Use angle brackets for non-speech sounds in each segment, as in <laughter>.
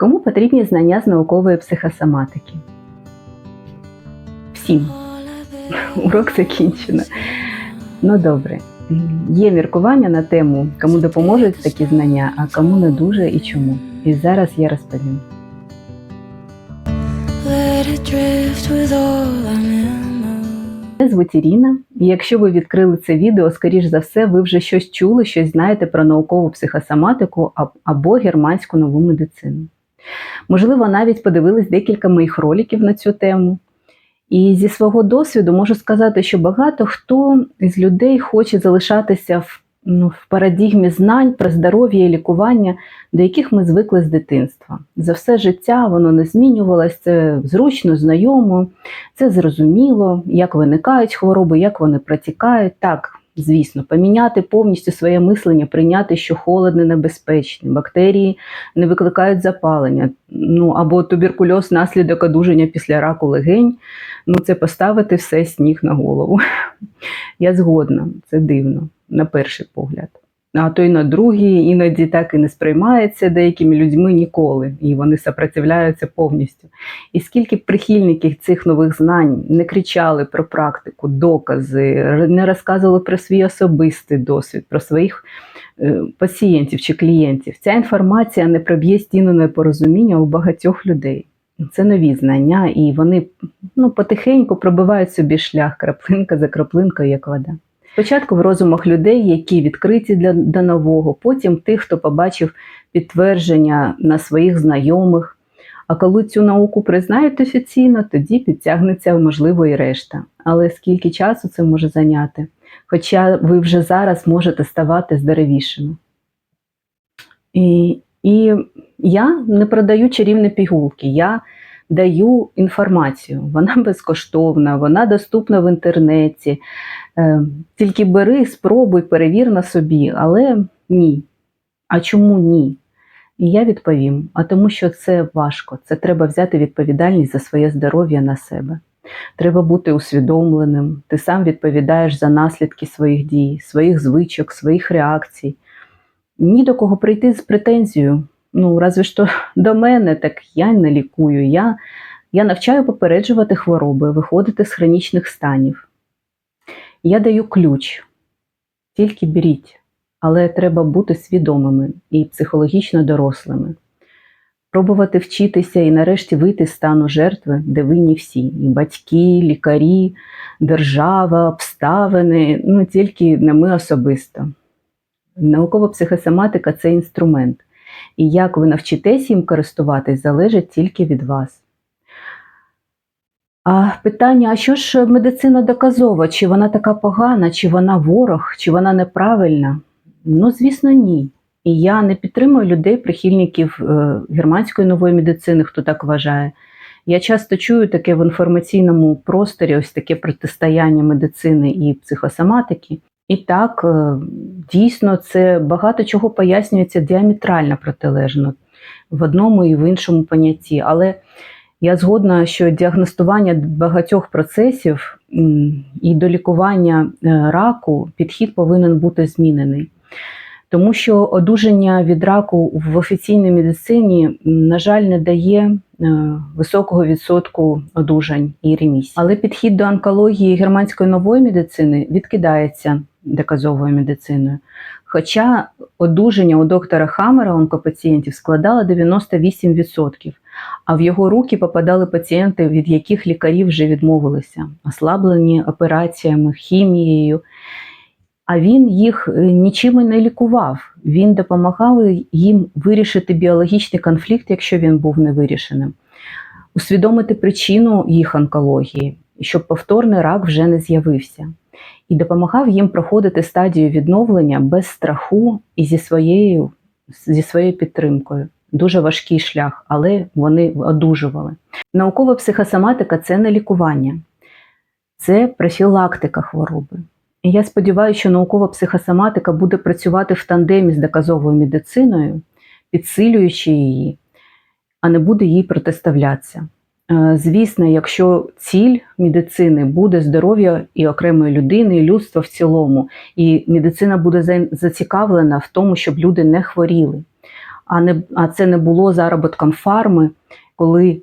Кому потрібні знання з наукової психосоматики? Всім. <laughs> Урок закінчено. Ну добре. Є міркування на тему, кому допоможуть такі знання, а кому не дуже і чому. І зараз я розповім. Мене звуть Ірина, і якщо ви відкрили це відео, скоріш за все, ви вже щось чули, щось знаєте про наукову психосоматику або германську нову медицину. Можливо, навіть подивились декілька моїх роликів на цю тему. І зі свого досвіду можу сказати, що багато хто з людей хоче залишатися в, ну, в парадігмі знань про здоров'я і лікування, до яких ми звикли з дитинства. За все життя воно не змінювалось, це зручно, знайомо, це зрозуміло, як виникають хвороби, як вони протікають. Так, звісно, поміняти повністю своє мислення, прийняти, що холод не небезпечний, бактерії не викликають запалення, ну або туберкульоз, наслідок одужання після раку легень. Ну, це поставити все сніг на голову. <laughs> Я згодна, це дивно, на перший погляд. А то й на другий, іноді так і не сприймається деякими людьми ніколи, і вони сопротивляються повністю. І скільки прихильників цих нових знань не кричали про практику, докази, не розказували про свій особистий досвід, про своїх е, пацієнтів чи клієнтів, ця інформація не проб'є стіну непорозуміння у багатьох людей. Це нові знання, і вони ну, потихеньку пробивають собі шлях краплинка за краплинкою, як вода. Спочатку в розумах людей, які відкриті для до нового, потім тих, хто побачив підтвердження на своїх знайомих. А коли цю науку признають офіційно, тоді підтягнеться можливо і решта. Але скільки часу це може зайняти? Хоча ви вже зараз можете ставати здоровішими. І, і я не продаю чарівні пігулки, я даю інформацію. Вона безкоштовна, вона доступна в інтернеті. Е, Тільки бери, спробуй, перевір на собі, але ні. А чому ні? І я відповім: а тому, що це важко, це треба взяти відповідальність за своє здоров'я на себе. Треба бути усвідомленим. Ти сам відповідаєш за наслідки своїх дій, своїх звичок, своїх реакцій. Ні до кого прийти з претензією. Ну, разве що <laughs> до мене, так я не лікую. Я, я навчаю попереджувати хвороби, виходити з хронічних станів. Я даю ключ. Тільки беріть, але треба бути свідомими і психологічно дорослими. Пробувати вчитися і нарешті вийти з стану жертви, де винні всі: і батьки, лікарі, держава, обставини, ну тільки не ми особисто. Наукова психосоматика це інструмент, і як ви навчитесь їм користуватись, залежить тільки від вас. А питання: а що ж медицина доказова? Чи вона така погана, чи вона ворог, чи вона неправильна? Ну, звісно, ні. І я не підтримую людей, прихильників е, германської нової медицини, хто так вважає. Я часто чую таке в інформаційному просторі, ось таке протистояння медицини і психосоматики. І так, е, дійсно, це багато чого пояснюється діаметрально протилежно в одному і в іншому понятті. Але я згодна, що діагностування багатьох процесів і до лікування е, раку підхід повинен бути змінений. Тому що одужання від раку в офіційній медицині, на жаль, не дає е, високого відсотку одужань і ремісій. Але підхід до онкології германської нової медицини відкидається доказовою медициною. Хоча одужання у доктора Хаммера онкопацієнтів складало 98%, а в його руки попадали пацієнти, від яких лікарі вже відмовилися, ослаблені операціями, хімією. А він їх е, нічим не лікував. Він допомагав їм вирішити біологічний конфлікт, якщо він був невирішеним, усвідомити причину їх онкології, щоб повторний рак вже не з'явився, і допомагав їм проходити стадію відновлення без страху і зі своєю, зі своєю підтримкою. Дуже важкий шлях, але вони одужували. Наукова психосоматика це не лікування, це профілактика хвороби. І я сподіваюся, що наукова психосоматика буде працювати в тандемі з доказовою медициною, підсилюючи її, а не буде їй протиставлятися. Е, Звісно, якщо ціль медицини буде здоров'я і окремої людини, і людства в цілому, і медицина буде зацікавлена в тому, щоб люди не хворіли. а, не, а це не було заробітком фарми, коли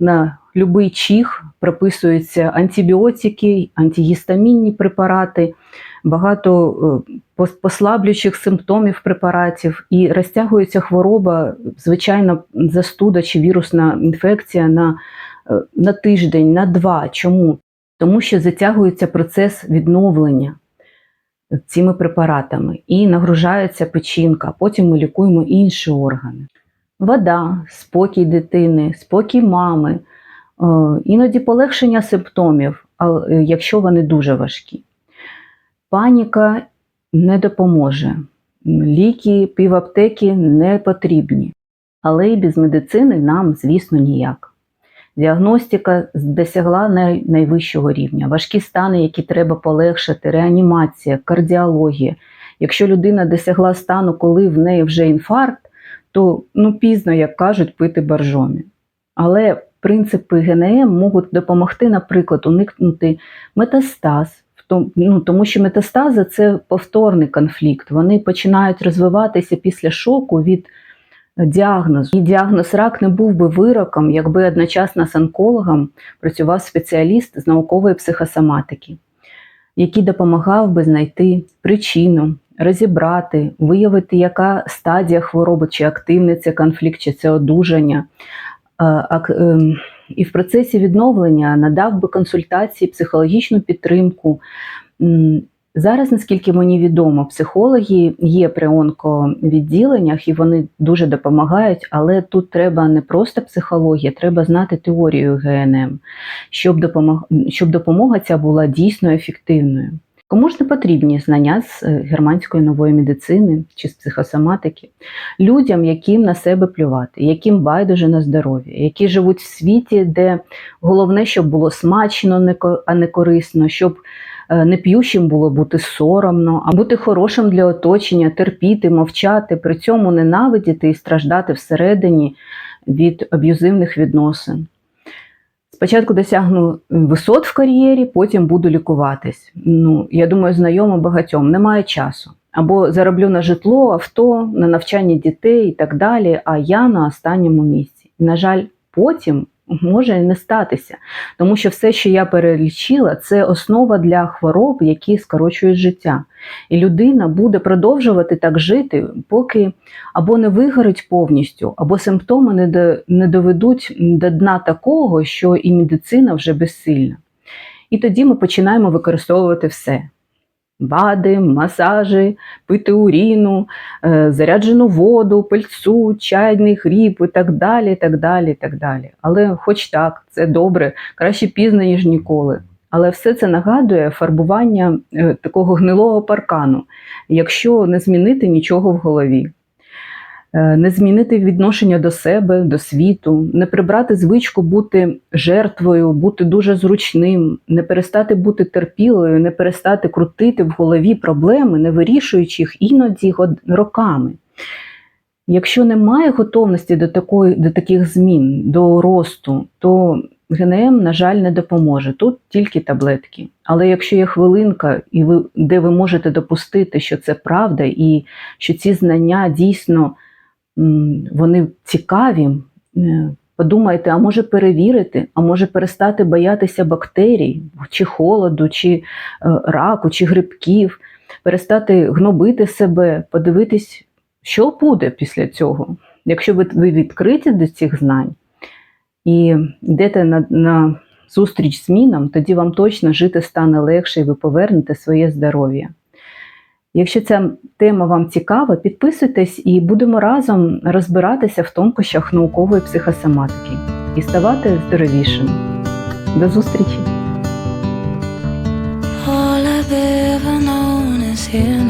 на будь-який чих прописуються антибіотики, антигістамінні препарати, багато е, послаблюючих симптомів препаратів, і розтягується хвороба, звичайно, застуда чи вірусна інфекція на, е, на тиждень, на два. Чому? Тому що затягується процес відновлення цими препаратами і нагружається печінка, потім ми лікуємо інші органи. Вода, спокій дитини, спокій мами, е, іноді полегшення симптомів, якщо вони дуже важкі. Паніка не допоможе. Ліки, піваптеки не потрібні. Але і без медицини нам, звісно, ніяк. Діагностика досягла най- найвищого рівня. Важкі стани, які треба полегшити, реанімація, кардіологія. Якщо людина досягла стану, коли в неї вже інфаркт, то ну, пізно, як кажуть, пити боржомі. Але принципи ГНМ можуть допомогти, наприклад, уникнути метастаз, ну, тому що метастази це повторний конфлікт. Вони починають розвиватися після шоку від діагнозу. І діагноз рак не був би вироком, якби одночасно з онкологом працював спеціаліст з наукової психосоматики, який допомагав би знайти причину, розібрати, виявити, яка стадія хвороби, чи активний це конфлікт, чи це одужання. І в процесі відновлення надав би консультації, психологічну підтримку. Зараз, наскільки мені відомо, психологи є при онковідділеннях і вони дуже допомагають, але тут треба не просто психологія, треба знати теорію ГНМ, щоб допомога, щоб допомога ця була дійсно ефективною. Кому ж не потрібні знання з е, германської нової медицини чи з психосоматики? Людям, яким на себе плювати, яким байдуже на здоров'я, які живуть в світі, де головне, щоб було смачно, а не корисно, щоб е, не п'ющим було бути соромно, а бути хорошим для оточення, терпіти, мовчати, при цьому ненавидіти і страждати всередині від аб'юзивних відносин. Спочатку досягну висот в кар'єрі, потім буду лікуватись. Ну, я думаю, знайомо багатьом, немає часу. Або зароблю на житло, авто, на навчання дітей і так далі, а я на останньому місці. На жаль, потім може не статися, тому що все, що я перелічила, це основа для хвороб, які скорочують життя. І людина буде продовжувати так жити, поки або не вигорить повністю, або симптоми не доведуть до дна такого, що і медицина вже безсильна. І тоді ми починаємо використовувати все. БАДи, масажі, пити уріну, е, заряджену воду, пильцу, чайний хріб і так далі. і так далі, і так далі. Але хоч так, це добре, краще пізно, ніж ніколи. Але все це нагадує фарбування е, такого гнилого паркану, якщо не змінити нічого в голові. Е, Не змінити відношення до себе, до світу, не прибрати звичку бути жертвою, бути дуже зручним, не перестати бути терпілою, не перестати крутити в голові проблеми, не вирішуючи їх іноді роками. Якщо немає готовності до, такої, до таких змін, до росту, то ГНМ, на жаль, не допоможе. Тут тільки таблетки. Але якщо є хвилинка, і ви, де ви можете допустити, що це правда, і що ці знання дійсно вони цікаві, е, подумайте, а може перевірити, а може перестати боятися бактерій, чи холоду, чи е, раку, чи грибків, перестати гнобити себе, подивитись, що буде після цього. Якщо ви, відкриті до цих знань і йдете на, на зустріч змінам, тоді вам точно жити стане легше і ви повернете своє здоров'я. Якщо ця тема вам цікава, підписуйтесь і будемо разом розбиратися в тонкощах наукової психосоматики і ставати здоровішим. До зустрічі! All I've ever known is here.